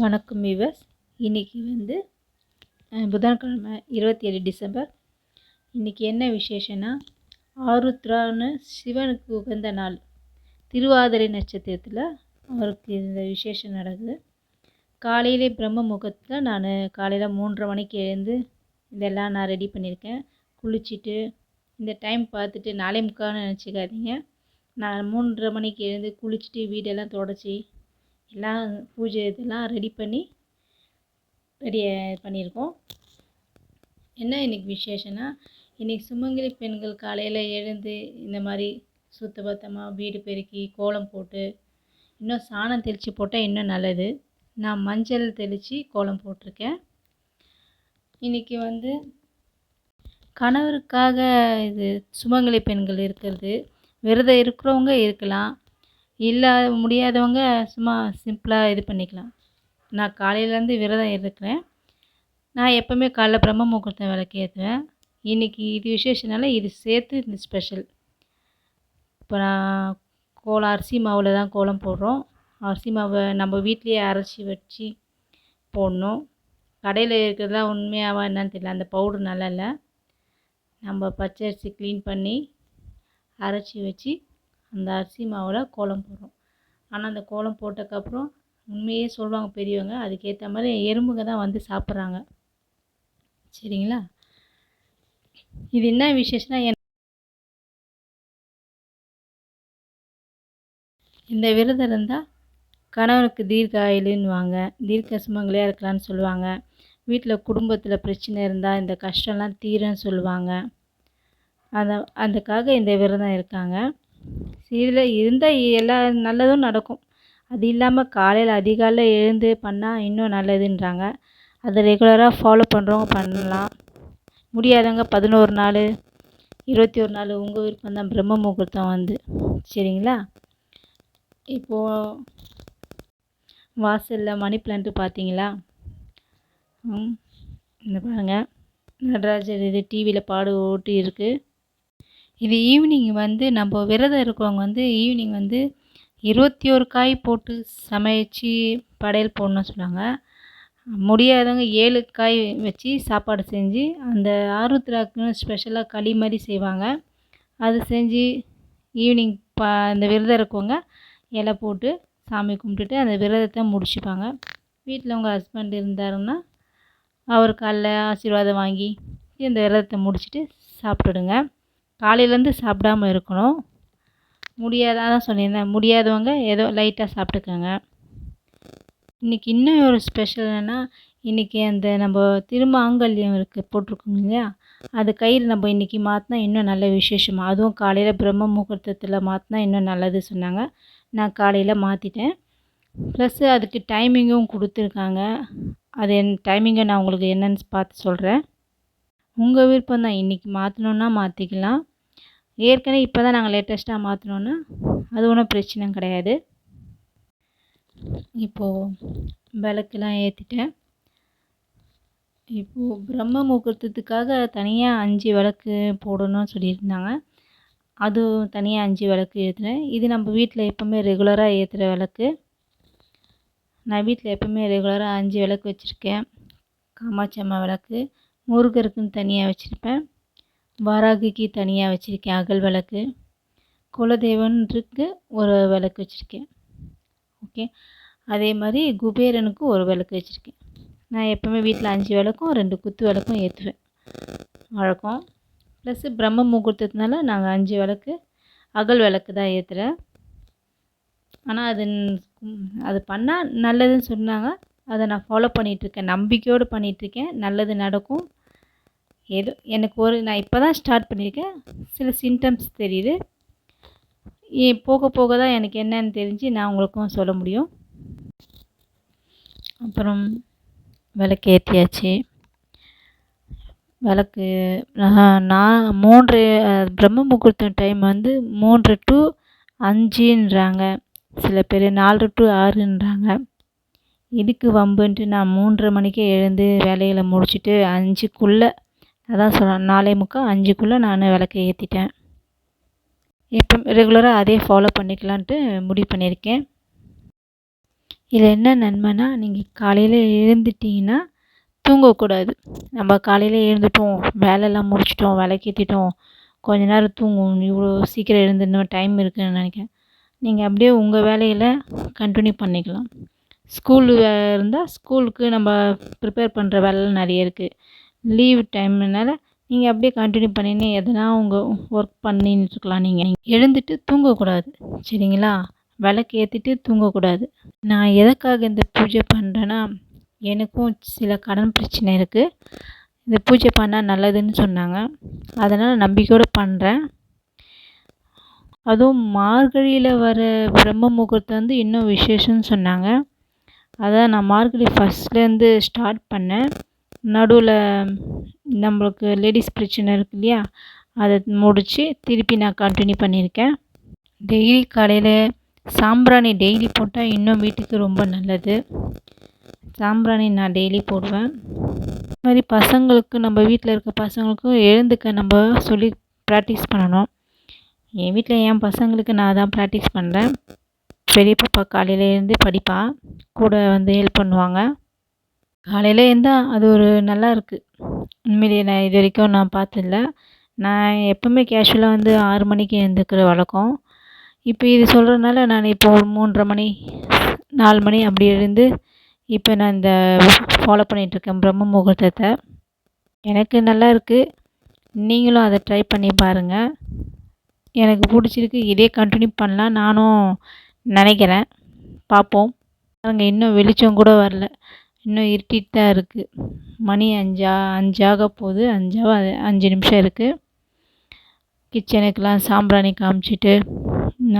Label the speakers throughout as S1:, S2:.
S1: வணக்கம் விவஸ் இன்றைக்கி வந்து புதன்கிழமை இருபத்தி ஏழு டிசம்பர். இன்றைக்கி என்ன விசேஷன்னா ஆருத்ரான்னு சிவனுக்கு உகந்த நாள். திருவாதிரை நட்சத்திரத்தில் அவருக்கு இந்த விசேஷம் நடக்குது. காலையிலே பிரம்ம முகத்தில் நான் காலையில் மூன்றரை மணிக்கு எழுந்து இதெல்லாம் நான் ரெடி பண்ணியிருக்கேன். குளிச்சுட்டு இந்த டைம் பார்த்துட்டு நாளை முக்கால்னு நினச்சிக்காதீங்க. நான் மூன்றரை மணிக்கு எழுந்து குளிச்சுட்டு வீடெல்லாம் தொடச்சி எல்லாம் பூஜை இதெல்லாம் ரெடி பண்ணி ரெடி பண்ணியிருக்கோம். என்ன இன்றைக்கி விசேஷம்னா இன்றைக்கி சுமங்கலி பெண்கள் காலையில் எழுந்து இந்த மாதிரி சுத்தபத்தமாக வீடு பெருக்கி கோலம் போட்டு இன்னும் சாணம் தெளித்து போட்டால் இன்னும் நல்லது. நான் மஞ்சள் தெளித்து கோலம் போட்டிருக்கேன். இன்றைக்கி வந்து கணவருக்காக இது சுமங்கலி பெண்கள் இருக்கிறது. விரதம் இருக்கிறவங்க இருக்கலாம். இல்லை முடியாதவங்க சும்மா சிம்பிளாக இது பண்ணிக்கலாம். நான் காலையிலேருந்து விரதம் இருக்கிறேன். நான் எப்போவுமே காலைல பிரம்ம முகூர்த்தம் விளக்கு ஏற்றுவேன் இன்றைக்கி இது விசேஷனால இது சேர்த்து இந்த ஸ்பெஷல் இப்போ நான் கோலம் அரிசி மாவில் தான் கோலம் போடுறோம். அரிசி மாவை நம்ம வீட்லேயே அரைச்சி வச்சு போடணும். கடையில் இருக்கிறதுலாம் உண்மையாவா என்னன்னு தெரியல. அந்த பவுடர் நல்லா இல்லை. நம்ம பச்சை அரிசி க்ளீன் பண்ணி அரைச்சி வச்சு அந்த அரிசி மாவில் கோலம் போடுறோம். ஆனால் அந்த கோலம் போட்டதுக்கப்புறம் உண்மையே சொல்லுவாங்க பெரியவங்க அதுக்கேற்ற மாதிரி எறும்புங்க தான் வந்து சாப்பிட்றாங்க. சரிங்களா? இது என்ன விசேஷம்னா என் இந்த விரதம் இருந்தால் கணவனுக்கு தீர்க்க ஆயுளுன்னுவாங்க தீர்க்க சுமங்கலியாக இருக்கலாம்னு சொல்லுவாங்க. வீட்டில் குடும்பத்தில் பிரச்சனை இருந்தால் இந்த கஷ்டம்லாம் தீரும்னு சொல்லுவாங்க. அந்த அதுக்காக இந்த விரதம் இருக்காங்க. இதில் இருந்தால் எல்லா நல்லதும் நடக்கும். அது இல்லாமல் காலையில் அதிகாலைல எழுந்து பண்ணால் இன்னும் நல்லதுன்றாங்க. அதை ரெகுலராக ஃபாலோ பண்ணுறவங்க பண்ணலாம். முடியாதவங்க பதினோரு நாள் இருபத்தி ஒரு நாள் உங்கள் விருப்பம் தான். பிரம்ம முகூர்த்தம் வந்து. சரிங்களா? இப்போது வாசலில் மணி பிளான்ட்டு பார்த்தீங்களா? ம் இந்த பாருங்கள் நடராஜர் இது டிவியில் பாடு ஓட்டி இருக்குது இது ஈவினிங் வந்து நம்ம விரதம் இருக்கிறவங்க வந்து ஈவினிங் வந்து இருபத்தி ஒரு காய் போட்டு சமைச்சு படையல் போடணும்னு சொன்னாங்க. முடியாதவங்க ஏழு காய் வச்சு சாப்பாடு செஞ்சு அந்த ஆருத்ராக்குன்னு ஸ்பெஷலாக களி மாதிரி செய்வாங்க. அது செஞ்சு ஈவினிங் ப அந்த விரதம் இருக்கவங்க இலை போட்டு சாமி கும்பிட்டுட்டு அந்த விரதத்தை முடிச்சுப்பாங்க. வீட்டில் உங்கள் ஹஸ்பண்ட் இருந்தாருன்னா அவர் காலைல ஆசீர்வாதம் வாங்கி இந்த விரதத்தை முடிச்சுட்டு சாப்பிட்டுடுங்க. காலையிலேருந்து சாப்பிடாம இருக்கணும். முடியாதாதான் சொல்லியிருந்தேன் முடியாதவங்க ஏதோ லைட்டாக சாப்பிட்டுக்கோங்க. இன்றைக்கி இன்னும் ஒரு ஸ்பெஷல் என்னென்னா இன்றைக்கி அந்த நம்ம திருமாங்கல்யம் இருக்குது போட்டிருக்கோங்க இல்லையா? அது கயிறு நம்ம இன்றைக்கி மாற்றினா இன்னும் நல்ல விசேஷமாக அதுவும் காலையில் பிரம்ம முகூர்த்தத்தில் மாற்றினா இன்னும் நல்லது சொன்னாங்க. நான் காலையில் மாற்றிட்டேன் ப்ளஸ்ஸு அதுக்கு டைமிங்கும் கொடுத்துருக்காங்க. அது என் டைமிங்கை நான் உங்களுக்கு என்னென்னு பார்த்து சொல்கிறேன் உங்கள் விருப்பம் தான் இன்றைக்கி மாற்றணுன்னா மாற்றிக்கலாம் ஏற்கனவே இப்போ தான் நாங்கள் லேட்டஸ்ட்டாக மாற்றினோன்னா அது ஒன்றும் பிரச்சனை கிடையாது. இப்போது விளக்குலாம் ஏற்றிட்டேன் இப்போது பிரம்ம முகூர்த்தத்துக்காக தனியாக அஞ்சு விளக்கு போடணும்னு சொல்லியிருந்தாங்க. அதுவும் தனியாக அஞ்சு விளக்கு ஏற்றினேன் இது நம்ம வீட்டில் எப்போவுமே ரெகுலராக ஏற்றுற விளக்கு. நான் வீட்டில் எப்போவுமே ரெகுலராக அஞ்சு விளக்கு வச்சுருக்கேன். காமாட்சி அம்மா விளக்கு முருகருக்குன்னு தனியாக வச்சுருப்பேன். வாராகிக்கு தனியாக வச்சுருக்கேன் அகல் விளக்கு. குலதெய்வன்ருக்கு ஒரு விளக்கு வச்சுருக்கேன். ஓகே? அதே மாதிரி குபேரனுக்கு ஒரு விளக்கு வச்சுருக்கேன். நான் எப்போவுமே வீட்டில் அஞ்சு விளக்கும் ரெண்டு குத்து விளக்கும் ஏற்றுவேன் வழக்கம். ப்ளஸ்ஸு பிரம்ம முகூர்த்தத்தினால நாங்கள் அஞ்சு விளக்கு அகல் விளக்கு தான் ஏற்றுறேன் ஆனால் அது அது பண்ணால் நல்லதுன்னு சொன்னாங்க. அதை நான் ஃபாலோ பண்ணிகிட்ருக்கேன் நம்பிக்கையோடு பண்ணிகிட்ருக்கேன் நல்லது நடக்கும். ஏதோ எனக்கு ஒரு நான் இப்போ தான் ஸ்டார்ட் பண்ணியிருக்கேன் சில சிம்டம்ஸ் தெரியுது. போக போக தான் எனக்கு என்னன்னு தெரிஞ்சு நான் உங்களுக்கும் சொல்ல முடியும். அப்புறம் விளக்கு ஏற்றியாச்சு விளக்கு நான் மூன்று பிரம்ம முகூர்த்தம் டைம் வந்து மூன்று டு அஞ்சுன்றாங்க. சில பேர் நாலு டு ஆறுன்றாங்க. இதுக்கு வம்புன்ட்டு நான் மூன்றரை மணிக்கே எழுந்து வேலைகளை முடிச்சுட்டு அஞ்சுக்குள்ளே அதான் சொல்கிறேன் நாலே முக்கால் அஞ்சுக்குள்ளே நான் விளக்கை ஏற்றிட்டேன் இப்போ ரெகுலராக அதே ஃபாலோ பண்ணிக்கலான்ட்டு முடிவு பண்ணியிருக்கேன். இதில் என்ன நன்மைனா நீங்கள் காலையில் எழுந்துட்டிங்கன்னா தூங்கக்கூடாது. நம்ம காலையில் எழுந்துட்டோம் வேலைலாம் முடிச்சிட்டோம் விளக்கேத்திட்டோம் கொஞ்ச நேரம் தூங்குவோம் இவ்வளோ சீக்கிரம் எழுந்துடணும் டைம் இருக்குதுன்னு நினைக்கிறேன். நீங்கள் அப்படியே உங்கள் வேலையில் கண்டினியூ பண்ணிக்கலாம். ஸ்கூலு இருந்தால் ஸ்கூலுக்கு நம்ம ப்ரிப்பேர் பண்ணுற வேலைலாம் நிறைய இருக்குது லீவ் டைம்னால நீங்கள் அப்படியே கண்டினியூ பண்ணின்னு எதனா உங்கள் ஒர்க் பண்ணின்னு இருக்கலாம் நீங்கள் எழுந்துட்டு தூங்கக்கூடாது சரிங்களா? விளக்கு ஏற்றிட்டு தூங்கக்கூடாது. நான் எதுக்காக இந்த பூஜை பண்ணுறேன்னா எனக்கும் சில கடன் பிரச்சனை இருக்குது இந்த பூஜை பண்ணால் நல்லதுன்னு சொன்னாங்க. அதனால் நம்பிக்கையோடு பண்ணுறேன் அதுவும் மார்கழியில் வர பிரம்ம முகூர்த்தம் வந்து இன்னும் விசேஷம்னு சொன்னாங்க. அதான் நான் மார்கழி ஃபஸ்ட்லேருந்து ஸ்டார்ட் பண்ணேன். நடுவில் நம்மளுக்கு லேடிஸ் பிரச்சனை இருக்கு இல்லையா? அதை முடித்து திருப்பி நான் கண்டினியூ பண்ணியிருக்கேன். டெய்லி காலையில் சாம்பிராணி டெய்லி போட்டால் இன்னும் வீட்டுக்கு ரொம்ப நல்லது. சாம்பிராணி நான் டெய்லி போடுவேன். இது மாதிரி பசங்களுக்கு நம்ம வீட்டில் இருக்க பசங்களுக்கும் எழுந்துக்க நம்ம சொல்லி ப்ராக்டிஸ் பண்ணணும். என் வீட்டில் என் பசங்களுக்கு நான் தான் ப்ராக்டிஸ் பண்ணுறேன் பெரிய பாப்பா காலையில் எழுந்து படிப்பாள் கூட வந்து ஹெல்ப் பண்ணுவாங்க. காலையில் எழுந்தால் அது ஒரு நல்லா இருக்குது உண்மையிலேயே நான் இது வரைக்கும் நான் பார்த்ததில்ல. நான் எப்போவுமே கேஷுவலாக வந்து ஆறு மணிக்கு எழுந்துக்கிற வழக்கம். இப்போ இது சொல்கிறதுனால நான் இப்போ ஒரு மூன்றரை மணி நாலு மணி அப்படி இருந்து இப்போ நான் இந்த ஃபாலோ பண்ணிகிட்ருக்கேன் பிரம்ம முகூர்த்தத்தை. எனக்கு நல்லா இருக்குது நீங்களும் அதை ட்ரை பண்ணி பாருங்கள் எனக்கு பிடிச்சிருக்கு. இதே கண்டினியூ பண்ணலாம். நானும் நினைக்கிறேன். பார்ப்போம். பாருங்கள் இன்னும் வெளிச்சம் கூட வரல. இன்னும் இருட்டிட்டு தான் இருக்குது மணி அஞ்சா அஞ்சாக போகுது. அஞ்சாக அஞ்சு நிமிஷம் இருக்குது கிச்சனுக்கெலாம் சாம்பிராணி காமிச்சிட்டு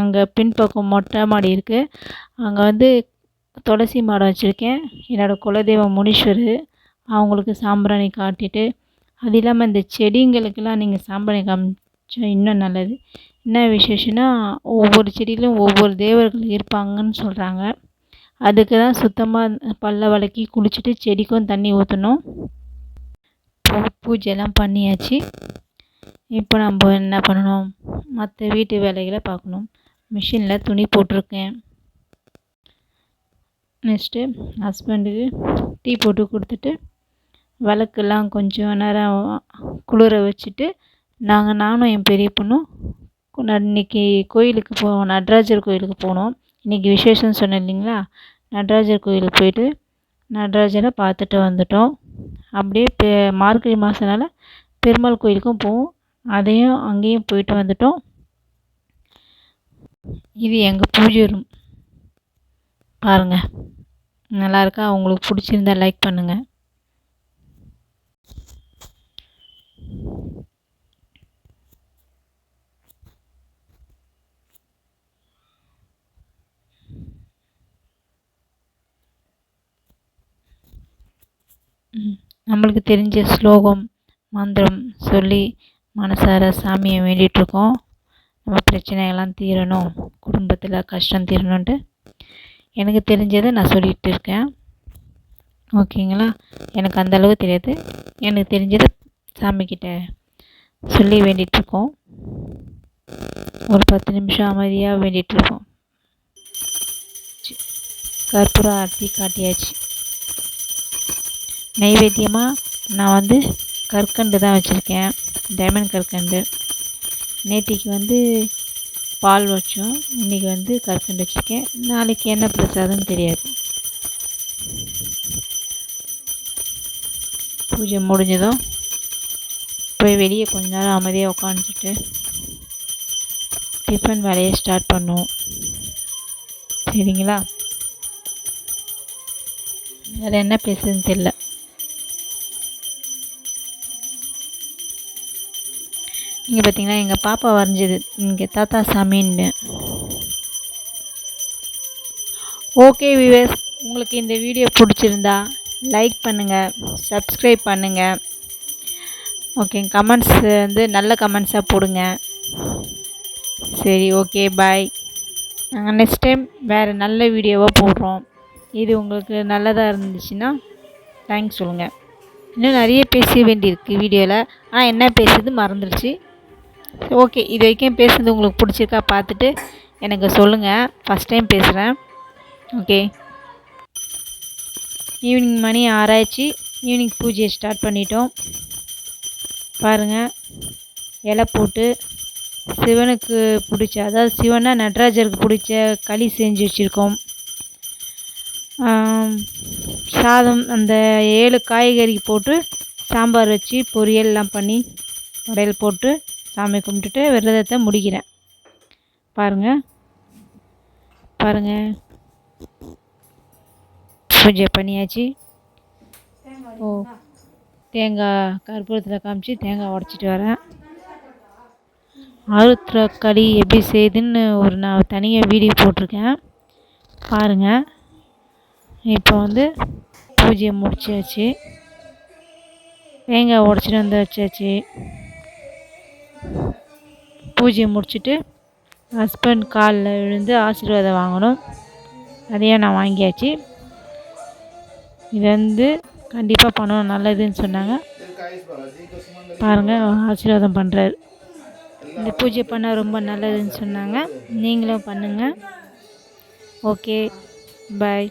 S1: அங்கே பின்பக்கம் மொட்டை மாடி இருக்குது அங்கே வந்து துளசி மாடம் வச்சுருக்கேன். என்னோடய குலதெய்வம் முனீஸ்வர் அவங்களுக்கு சாம்பிராணி காட்டிட்டு அது இல்லாமல் இந்த செடிங்களுக்கெல்லாம் நீங்கள் சாம்பிராணி காமிச்சா இன்னும் நல்லது. என்ன விசேஷம்னா ஒவ்வொரு செடியிலும் ஒவ்வொரு தேவர்கள் இருப்பாங்கன்னு சொல்கிறாங்க அதுக்கு தான் சுத்தமாக பல்ல விளக்கி குளிச்சுட்டு செடிக்கும் தண்ணி ஊற்றணும் பூ பூஜைலாம் பண்ணியாச்சு. இப்போ நம்ம என்ன பண்ணணும்? மற்ற வீட்டு வேலைகளை பார்க்கணும். மிஷினில் துணி போட்டிருக்கேன். நெக்ஸ்ட்டு ஹஸ்பண்டுக்கு டீ போட்டு கொடுத்துட்டு விளக்கெல்லாம் கொஞ்சம் நேரம் குளிர வச்சுட்டு நாங்கள் நானும் என் பெரிய பொண்ணும் இன்றைக்கி கோயிலுக்கு போவோம் நடராஜர் கோயிலுக்கு போனோம். இன்றைக்கி விசேஷம்னு சொன்னேன் இல்லைங்களா? நடராஜர் கோயிலுக்கு போயிட்டு நடராஜரை பார்த்துட்டு வந்துட்டோம். அப்படியே பெ மார்கழி மாதனால பெருமாள் கோயிலுக்கும் போவோம். அதையும் அங்கேயும் போயிட்டு வந்துட்டோம். இது எங்கள் பூஜை ரூம் பாருங்கள் நல்லாயிருக்கா உங்களுக்கு பிடிச்சிருந்தா லைக் பண்ணுங்கள் நம்மளுக்கு தெரிஞ்ச ஸ்லோகம் மந்திரம் சொல்லி மனசார சாமியை வேண்டிகிட்ருக்கோம் நம்ம பிரச்சனைகள்லாம் தீரணும் குடும்பத்தில் கஷ்டம் தீரணுன்ட்டு எனக்கு தெரிஞ்சதை நான் சொல்லிகிட்டு இருக்கேன் ஓகேங்களா? எனக்கு அந்தளவு தெரியாது. எனக்கு தெரிஞ்சதை சாமிக்கிட்ட சொல்லி வேண்டிகிட்ருக்கோம் ஒரு பத்து நிமிஷம் அமைதியாக வேண்டிகிட்ருக்கோம் கற்பூர ஆர்த்தி காட்டியாச்சு. நைவேத்தியமாக நான் வந்து கற்கண்டு தான் வச்சுருக்கேன். டைமண்ட் கற்கண்டு. நேற்றுக்கு வந்து பால் வச்சோம். இன்றைக்கி வந்து கற்கண்டு வச்சுருக்கேன். நாளைக்கு என்ன பிரசாதம்னு தெரியாது. பூஜை முடிஞ்சதும் போய் வெளியே கொஞ்ச நேரம் அமைதியாக உட்காந்துட்டு டிஃபன் வேலையை ஸ்டார்ட் பண்ணுவோம். சரிங்களா? வேறு என்ன பேசுதுன்னு தெரில இங்கே பார்த்தீங்கன்னா எங்கள் பாப்பா வரைஞ்சது. இங்கே தாத்தா சாமின்னு. ஓகே விவேஸ் உங்களுக்கு இந்த வீடியோ பிடிச்சிருந்தா லைக் பண்ணுங்கள் சப்ஸ்கிரைப் பண்ணுங்கள் ஓகே கமெண்ட்ஸ் வந்து நல்ல கமெண்ட்ஸாக போடுங்க. சரி ஓகே பாய் நாங்கள் நெக்ஸ்ட் டைம் வேறு நல்ல வீடியோவாக போடுறோம். இது உங்களுக்கு நல்லதாக இருந்துச்சுன்னா தேங்க்ஸ் சொல்லுங்கள் இன்னும் நிறைய பேச வேண்டியிருக்கு வீடியோவில் ஆனால் என்ன பேசுறது மறந்துடுச்சு ஓகே இது வரைக்கும் பேசுனது உங்களுக்கு பிடிச்சிருக்கா பார்த்துட்டு எனக்கு சொல்லுங்கள் ஃபஸ்ட் டைம் பேசுகிறேன் ஓகே. ஈவினிங் மணி ஆராய்ச்சி ஈவினிங் பூஜையை ஸ்டார்ட் பண்ணிட்டோம். பாருங்கள் இலை போட்டு சிவனுக்கு பிடிச்ச அதாவது சிவனா நடராஜருக்கு பிடிச்ச களி செஞ்சு வச்சுருக்கோம். சாதம் அந்த ஏழு காய்கறி போட்டு சாம்பார் வச்சு பொரியல்லாம் பண்ணி உடையல் போட்டு சாமி கும்பிட்டுட்டு விரதத்தை முடிக்கிறேன். பாருங்கள் பாருங்கள் பூஜை பண்ணியாச்சு. ஓ தேங்காய் கற்பூரத்தில் காமிச்சு தேங்காய் உடச்சிட்டு வரேன். ஆருத்ர களி எப்படி செய்யுதுன்னு ஒரு நான் தனியாக வீடியோ போட்டிருக்கேன். பாருங்கள் இப்போ வந்து பூஜையை முடிச்சாச்சு. தேங்காய் உடச்சிட்டு வந்து வச்சாச்சு பூஜையை முடிச்சுட்டு ஹஸ்பண்ட் காலில் விழுந்து ஆசீர்வாதம் வாங்கணும். அதையும் நான் வாங்கியாச்சு. இது வந்து கண்டிப்பாக பண்ணணும் நல்லதுன்னு சொன்னாங்க. பாருங்கள் ஆசீர்வாதம் பண்ணுறாரு இந்த பூஜை பண்ணால் ரொம்ப நல்லதுன்னு சொன்னாங்க. நீங்களும் பண்ணுங்கள் ஓகே பாய்